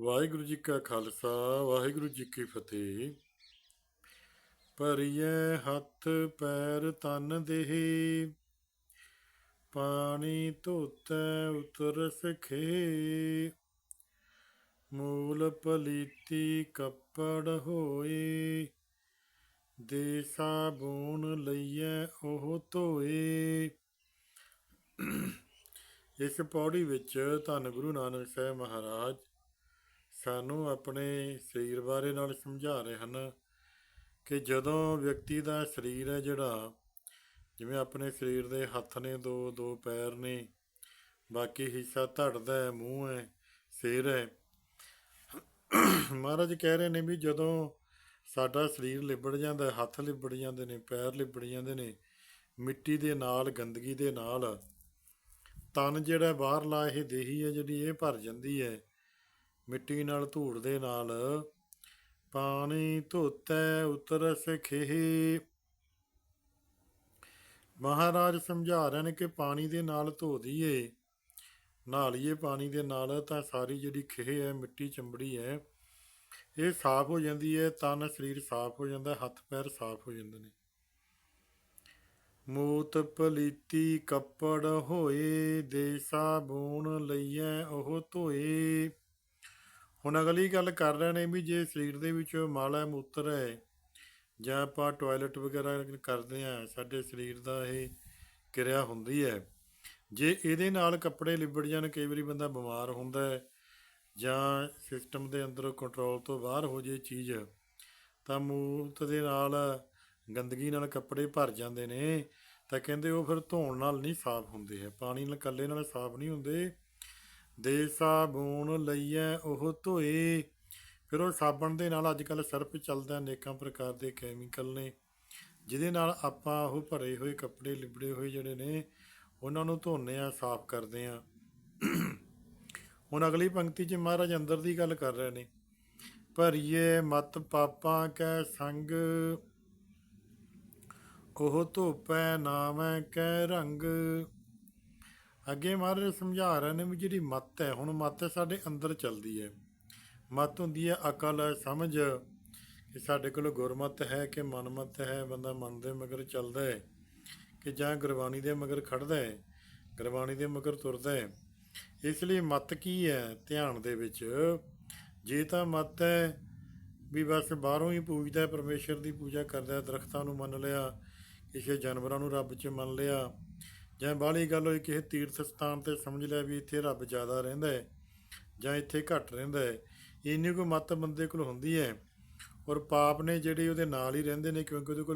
ਵਾਹਿਗੁਰੂ ਜੀ ਕਾ ਖਾਲਸਾ, ਵਾਹਿਗੁਰੂ ਜੀ ਕੀ ਫਤਿਹ। ਭਰੀਏ ਹੱਥ ਪੈਰ ਤਨ ਦੇਹੀ, ਪਾਣੀ ਧੋਤੈ ਉਤਰ ਸਖੇ। ਮੂਲ ਪਲੀਤੀ ਕੱਪੜ ਹੋਏ ਦੇ ਸਾਬੂਨ ਲਈਐ ਉਹ ਧੋਏ। ਇਸ ਪੌੜੀ ਵਿੱਚ ਧੰਨ ਗੁਰੂ ਨਾਨਕ ਸਾਹਿਬ ਮਹਾਰਾਜ ਸਾਨੂੰ ਆਪਣੇ ਸਰੀਰ ਬਾਰੇ ਨਾਲ ਸਮਝਾ ਰਹੇ ਹਨ ਕਿ ਜਦੋਂ ਵਿਅਕਤੀ ਦਾ ਸਰੀਰ ਹੈ ਜਿਹੜਾ, ਜਿਵੇਂ ਆਪਣੇ ਸਰੀਰ ਦੇ ਹੱਥ ਨੇ, ਦੋ ਦੋ ਪੈਰ ਨੇ, ਬਾਕੀ ਹਿੱਸਾ ਧੜ ਦਾ ਹੈ, ਮੂੰਹ ਹੈ, ਸਿਰ ਹੈ। ਮਹਾਰਾਜ ਕਹਿ ਰਹੇ ਨੇ ਵੀ ਜਦੋਂ ਸਾਡਾ ਸਰੀਰ ਲਿਬੜ ਜਾਂਦਾ ਹੱਥ ਲਿਬੜ ਜਾਂਦੇ ਨੇ, ਪੈਰ ਲਿਬੜ ਜਾਂਦੇ ਨੇ, ਮਿੱਟੀ ਦੇ ਨਾਲ, ਗੰਦਗੀ ਦੇ ਨਾਲ, ਤਨ ਜਿਹੜਾ ਬਾਹਰਲਾ ਇਹ ਦੇਹੀ ਹੈ, ਜਿਹੜੀ ਇਹ ਭਰ ਜਾਂਦੀ ਹੈ ਮਿੱਟੀ ਨਾਲ ਧੂੜ ਦੇ ਨਾਲ ਪਾਣੀ ਧੋਤੈ ਉਤਰਸ ਸਖੇ ਮਹਾਰਾਜ ਸਮਝਾ ਰਹੇ ਨੇ ਕਿ ਪਾਣੀ ਦੇ ਨਾਲ ਧੋ ਦਈਏ ਨਹਾ ਲਈਏ ਪਾਣੀ ਦੇ ਨਾਲ ਤਾਂ ਸਾਰੀ ਜਿਹੜੀ ਖੇਹ ਹੈ, ਮਿੱਟੀ ਚੰਬੜੀ ਹੈ, ਇਹ ਸਾਫ਼ ਹੋ ਜਾਂਦੀ ਹੈ, ਤਨ ਸਰੀਰ ਸਾਫ਼ ਹੋ ਜਾਂਦਾ, ਹੱਥ ਪੈਰ ਸਾਫ਼ ਹੋ ਜਾਂਦੇ ਨੇ। ਮੂਤ ਪਲੀਤੀ ਕੱਪੜ ਹੋਏ ਦੇ ਸਾਬੂਨ ਲਈਐ ਉਹ ਧੋਏ। ਹੁਣ ਅਗਲੀ ਗੱਲ ਕਰ ਰਹੇ ਨੇ ਵੀ ਜੇ ਸਰੀਰ ਦੇ ਵਿੱਚ ਮਾਲਾ ਮੂਤਰ ਹੈ ਜਾਂ ਆਪਾਂ ਟਾਇਲਟ ਵਗੈਰਾ ਕਰਦੇ ਆ ਸਾਡੇ ਸਰੀਰ ਦਾ ਇਹ ਕਿਰਿਆ ਹੁੰਦੀ ਹੈ। ਜੇ ਇਹਦੇ ਨਾਲ ਕੱਪੜੇ ਲਿਬੜ ਜਾਣ, ਕਈ ਵਾਰੀ ਬੰਦਾ ਬਿਮਾਰ ਹੁੰਦਾ ਹੈ ਜਾਂ ਸਿਸਟਮ ਦੇ ਅੰਦਰ ਕੰਟਰੋਲ ਤੋਂ ਬਾਹਰ ਹੋ ਜੇ ਚੀਜ਼, ਤਾਂ ਮੂਤ ਦੇ ਨਾਲ ਗੰਦਗੀ ਨਾਲ ਕੱਪੜੇ ਭਰ ਜਾਂਦੇ ਨੇ, ਤਾਂ ਕਹਿੰਦੇ ਉਹ ਫਿਰ ਧੋਣ ਨਾਲ ਨਹੀਂ ਸਾਫ਼ ਹੁੰਦੇ ਹੈ। ਪਾਣੀ ਨਾਲ, ਇਕੱਲੇ ਨਾਲ ਸਾਫ਼ ਨਹੀਂ ਹੁੰਦੇ। ਦੇ ਸਾਬੂਨ ਲਈਐ ਉਹ ਧੋਏ। ਫਿਰ ਉਹ ਸਾਬਣ ਦੇ ਨਾਲ ਅੱਜ ਕੱਲ ਸਰਫ ਚੱਲਦਾ ਅਨੇਕਾਂ ਪ੍ਰਕਾਰ ਦੇ ਕੈਮੀਕਲ ਨੇ, ਜਿਹਦੇ ਨਾਲ ਆਪਾਂ ਉਹ ਭਰੇ ਹੋਏ ਕੱਪੜੇ, ਲਿਬੜੇ ਹੋਏ ਜਿਹੜੇ ਨੇ, ਉਹਨਾਂ ਨੂੰ ਧੋਨੇ ਆ, ਸਾਫ਼ ਕਰਦੇ ਆ। ਹੁਣ ਅਗਲੀ ਪੰਕਤੀ 'ਚ ਮਹਾਰਾਜ ਅੰਦਰ ਦੀ ਗੱਲ ਕਰ ਰਹੇ ਨੇ। ਭਰੀਏ ਮਤ ਪਾਪਾਂ ਕੈ ਸੰਗ, ਉਹ ਧੋਪੈ ਨਾਮੈ ਕੈ ਰੰਗ। ਅੱਗੇ ਮਹਾਰਾਜ ਸਮਝਾ ਰਹੇ ਨੇ ਵੀ ਜਿਹੜੀ ਮਤ ਹੈ ਹੁਣ ਮਤ ਸਾਡੇ ਅੰਦਰ ਚੱਲਦੀ ਹੈ। ਮਤ ਹੁੰਦੀ ਹੈ ਅਕਲ ਸਮਝ। ਕਿ ਸਾਡੇ ਕੋਲ ਗੁਰਮਤ ਹੈ ਕਿ ਮਨਮਤ ਹੈ ਬੰਦਾ ਮਨ ਦੇ ਮਗਰ ਚੱਲਦਾ ਹੈ ਕਿ ਜਾਂ ਗੁਰਬਾਣੀ ਦੇ ਮਗਰ ਖੜਦਾ ਹੈ ਗੁਰਬਾਣੀ ਦੇ ਮਗਰ ਤੁਰਦਾ ਹੈ। ਇਸ ਲਈ ਮਤ ਕੀ ਹੈ ਧਿਆਨ ਦੇ ਵਿੱਚ? ਜੇ ਤਾਂ ਮਤ ਹੈ ਵੀ ਬਸ ਬਾਹਰੋਂ ਹੀ ਪੂਜਦਾ ਹੈ, ਪਰਮੇਸ਼ਰ ਦੀ ਪੂਜਾ ਕਰਦਾ ਹੈ, ਦਰਖਤਾਂ ਨੂੰ ਮੰਨ ਲਿਆ ਕਿਸੇ ਜਾਨਵਰਾਂ ਨੂੰ ਰੱਬ 'ਚ ਮੰਨ ਲਿਆ ਜਾਂ ਬਾਹਲੀ ਗੱਲ ਹੋਈ ਕਿਸੇ ਤੀਰਥ ਸਥਾਨ ਤੇ ਸਮਝ ਲਿਆ ਵੀ ਇੱਥੇ ਰੱਬ ਜ਼ਿਆਦਾ ਰਹਿੰਦਾ ਹੈ ਜਾਂ ਇੱਥੇ ਘੱਟ ਰਹਿੰਦਾ ਹੈ, ਇੰਨੀ ਕੋਈ ਮਤ ਬੰਦੇ ਕੋਲ ਹੁੰਦੀ ਹੈ ਔਰ ਪਾਪ ਨੇ ਜਿਹੜੇ ਉਹਦੇ ਨਾਲ ਹੀ ਰਹਿੰਦੇ ਨੇ ਕਿਉਂਕਿ ਉਹਦੇ ਕੋਲ